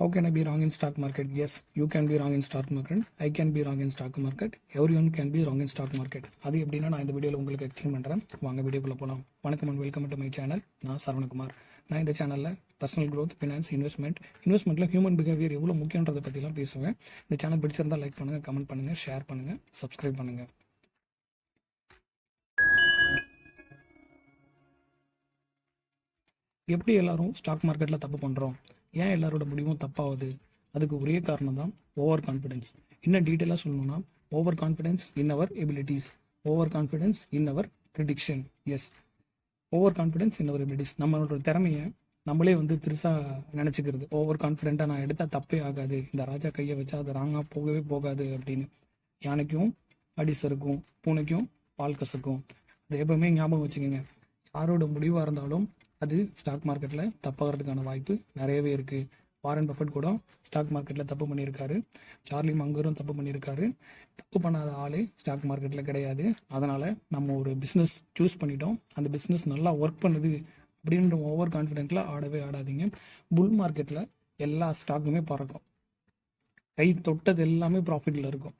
How can I be wrong in stock market? Yes, you can be wrong in stock market. I can be wrong in stock market. Everyone can be wrong in stock market. அது எப்படின்னா நான் இந்த வீடியோவில் உங்களுக்கு explain பண்ணுறேன் வாங்க வீடியோக்குள்ளே போகலாம் வணக்கம் and welcome to my channel நான் சரவணகுமார் நான் இந்த சேனலில் பர்சனல் க்ரோத் ஃபினான்ஸ் இன்வெஸ்ட்மெண்ட் இன்வெஸ்ட்மெண்ட்டில் ஹியூமன் பிஹேவியர் எவ்வளோ முக்கியன்றதை பற்றிலாம் பேசுவேன் இந்த சேனல் பிடிச்சிருந்தால் லைக் பண்ணுங்கள் கமெண்ட் பண்ணுங்கள் ஷேர் பண்ணுங்கள் சப்ஸ்கிரைப் பண்ணுங்கள் எப்படி எல்லாரும் ஸ்டாக் மார்க்கெட்டில் தப்பு பண்ணுறோம் ஏன் எல்லாரோட முடிவும் தப்பாகுது அதுக்கு ஒரே காரணம் தான் ஓவர் கான்ஃபிடென்ஸ் இன்னும் டீட்டெயிலாக சொல்லணும்னா over confidence in our abilities over confidence in our predictions over confidence in our abilities நம்மளோட திறமையை நம்மளே வந்து பெருசாக நினச்சிக்கிறது. ஓவர் கான்ஃபிடென்ட்டாக நான் எடுத்தால் தப்பே ஆகாது. இந்த ராஜா கையை வச்சா அது ராங்காக போகவே போகாது அப்படின்னு. யானைக்கும் அடி சறுக்கும் பூனைக்கும் பால் கசக்கும். அது எப்பவுமே ஞாபகம் வச்சுக்கோங்க. யாரோட முடிவாக இருந்தாலும் அது ஸ்டாக் மார்க்கெட்டில் தப்பாகிறதுக்கான வாய்ப்பு நிறையவே இருக்குது வாரன் பஃபட் கூட ஸ்டாக் மார்க்கெட்டில் தப்பு பண்ணியிருக்காரு. சார்லி மங்கரும் தப்பு பண்ணியிருக்காரு. தப்பு பண்ணாத ஆளே ஸ்டாக் மார்க்கெட்டில் கிடையாது. அதனால் நம்ம ஒரு பிஸ்னஸ் சூஸ் பண்ணிட்டோம். அந்த பிஸ்னஸ் நல்லா ஒர்க் பண்ணுது அப்படின்ற ஓவர் கான்ஃபிடென்ட்டில் ஆடவே ஆடாதீங்க. புல் மார்க்கெட்டில் எல்லா ஸ்டாக்குமே பறக்கும். கை தொட்டது எல்லாமே ப்ராஃபிட்டில் இருக்கும்.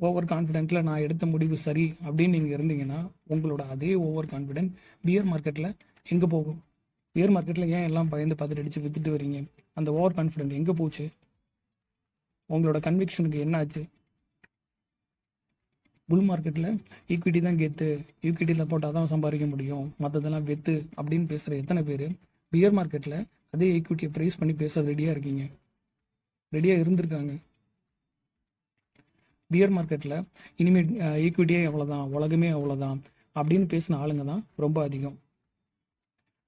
ஓவர் கான்ஃபிடென்ட்டில் நான் எடுத்த முடிவு சரி அப்படின்னு நீங்கள் இருந்தீங்கன்னா உங்களோட அதே ஓவர் கான்ஃபிடென்ட் பியர் மார்க்கெட்டில் எங்கே போகும்? பியர் மார்க்கெட்டில் ஏன் எல்லாம் பயந்து பார்த்துட்டு அடித்து வித்துட்டு வரீங்க? அந்த ஓவர் கான்ஃபிடென்ட் எங்கே போச்சு? உங்களோட கன்விக்ஷனுக்கு என்ன ஆச்சு? புல் மார்க்கெட்டில் ஈக்விட்டி தான் கெத்து ஈக்விட்டியில் போட்டால் தான் சம்பாதிக்க முடியும். மற்றதெல்லாம் வெத்து அப்படின்னு பேசுகிற எத்தனை பேர்? பியர் மார்க்கெட்டில் அதே ஈக்விட்டியை ப்ரைஸ் பண்ணி பேச ரெடியாக இருக்கீங்க. ரெடியாக இருந்திருக்காங்க. பியர் மார்க்கெட்டில் இனிமேல் ஈக்விட்டியே அவ்வளோதான் உலகமே அவ்வளோதான் அப்படின்னு பேசின ஆளுங்க தான் ரொம்ப அதிகம்.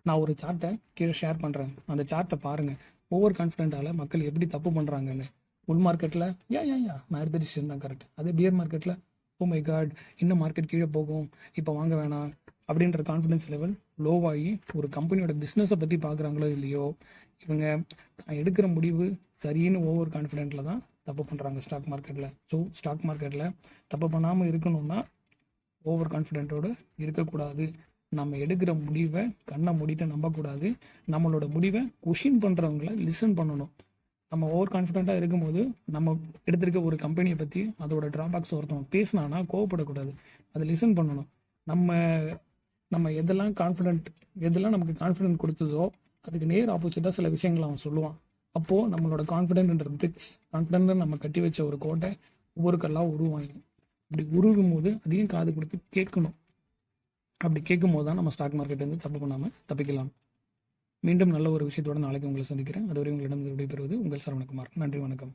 நான் ஒரு சார்ட்டை கீழே ஷேர் பண்ணுறேன் அந்த சார்ட்டை பாருங்கள் ஓவர் கான்ஃபிடென்ட்டால் மக்கள் எப்படி தப்பு பண்ணுறாங்கன்னு உள் மார்க்கெட்டில் யா யா யா நான் எடுத்த டிசிஷன் தான் கரெக்ட் அதே பியர் மார்க்கெட்டில் ஓ மை காட் இன்னும் மார்க்கெட் கீழே போகும் இப்போ வாங்க வேணாம் அப்படின்ற கான்ஃபிடன்ஸ் லெவல் லோவாகி ஒரு கம்பெனியோட பிஸ்னஸை பற்றி பார்க்குறாங்களோ இல்லையோ இவங்க எடுக்கிற முடிவு சரின்னு ஓவர் கான்ஃபிடென்ட்டில் தான் தப்பு பண்ணுறாங்க ஸ்டாக் மார்க்கெட்டில் ஸோ ஸ்டாக் மார்க்கெட்டில் தப்பு பண்ணாமல் இருக்கணும்னா ஓவர் கான்ஃபிடென்ட்டோடு இருக்கக்கூடாது. நம்ம எடுக்கிற முடிவை கண்ணை மூடிட்டு நம்பக்கூடாது. நம்மளோட முடிவை கொஷின் பண்ணுறவங்கள லிசன் பண்ணணும். நம்ம ஓவர் கான்ஃபிடென்ட்டாக இருக்கும்போது நம்ம எடுத்திருக்க ஒரு கம்பெனியை பற்றி அதோட ட்ராபேக்ஸ் ஒருத்தவங்க பேசினானா கோவப்படக்கூடாது. அதை லிசன் பண்ணணும். நம்ம நம்ம எதெல்லாம் கான்ஃபிடென்ட் எதெல்லாம் நமக்கு கான்ஃபிடென்ட் கொடுத்ததோ அதுக்கு நேர் ஆப்போசிட்டாக சில விஷயங்கள் அவன் சொல்லுவான். அப்போது நம்மளோட கான்ஃபிடென்ட்ன்ற பிரிக்ஸ் கான்ஃபிடென்ட் நம்ம கட்டி வச்ச ஒரு கோட்டை ஒவ்வொரு கல்லாக உருவாங்க அப்படி உருவும் போது அதையும் காது கொடுத்து கேட்கணும். அப்படி கேட்கும் போது தான் நம்ம ஸ்டாக் மார்க்கெட்லேருந்து தப்பு பண்ணாமல் தப்பிக்கலாம். மீண்டும் நல்ல ஒரு விஷயத்தோட நாளைக்கு உங்களை சந்திக்கிறேன். அதுவரை உங்களிடம் விடைபெறுவது உங்கள் சரவணகுமார். நன்றி வணக்கம்.